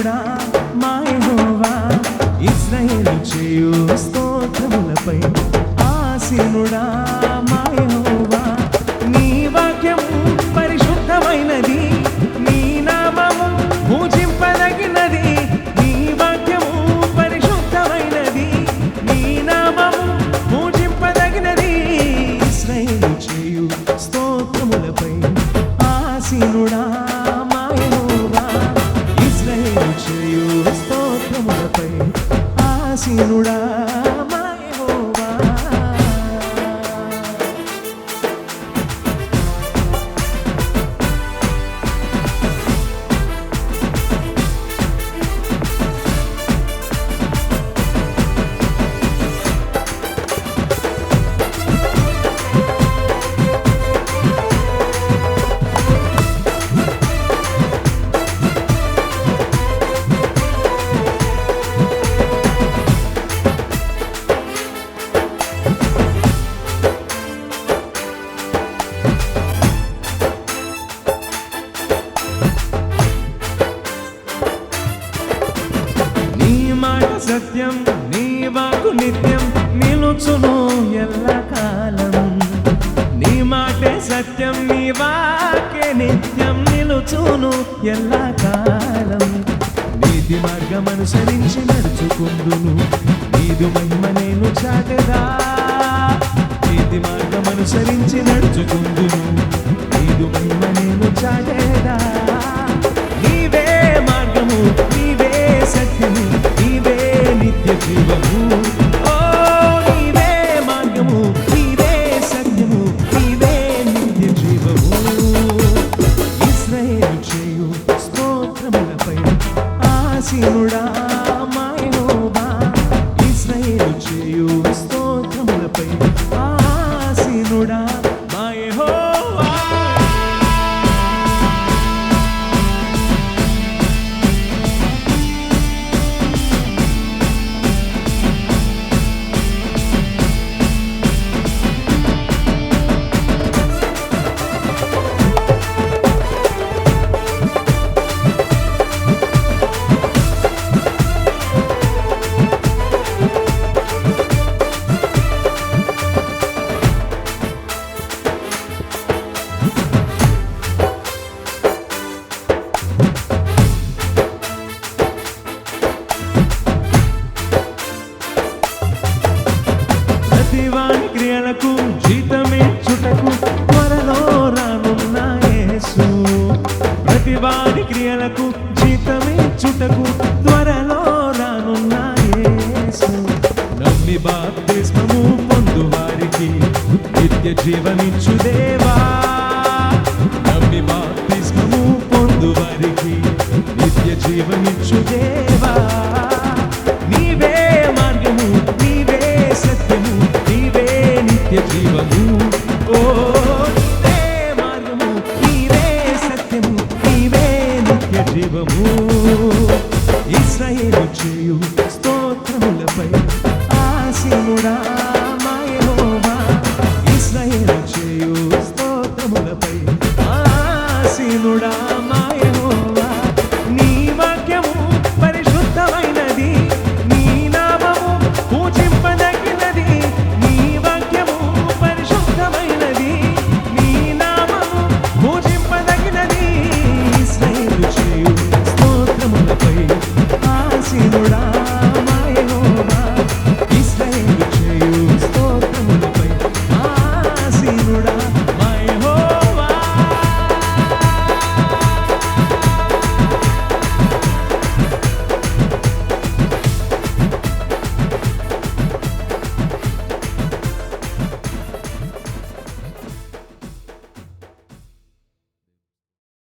ఆసీనుడా మాయహోవా ఇస్రాయేలు చేయు స్తోత్రములపై ఆసీనుడా మాయహోవా నీ వాక్యం పరిశుద్ధమైనది నీ నామము పూజింపదగినది నీ వాక్యము పరిశుద్ధమైనది నీ నామము పూజింపదగినది ఇస్రాయేలు చేయు స్తోత్రములపై ఆసీనుడా సత్యం నీ వాకు నిత్యం నిలుచును ఎల్లకాలం. నీ మాటే సత్యం నీ వాకే నిత్యం నిలుచును ఎల్లకాలం. నీతి మార్గం అనుసరించి నడుచుకుందును నీదు మహిమ నేను చాటదా. నీతి మార్గం అనుసరించి నడుచుకుందును నీదు మహిమ నేను చాటదా జీవము ఓ నీవే మార్గము నీవే సత్యము నీవే నిత్య జీవము. ఇస్రాయేలు చేయు స్తోత్రములపై ఆసీనుడా. జీతమే త్వరలో రానున్న నమ్మి బాప్తిస్మము పొందు వారికి నిత్య జీవనిచ్చు దేవా. నమ్మి బాప్తిస్మము పొందు వారికి నిత్య జీవనిచ్చు దేవా. నీవే మార్గము నీవే సత్యము నీవే నిత్య జీవము. ఓ చేయు స్తోత్రములపై. ఆసీనుడా మాయోవా ఇస్రాయేలు చేయు స్తోత్రములపై. ఆశీనుడా మా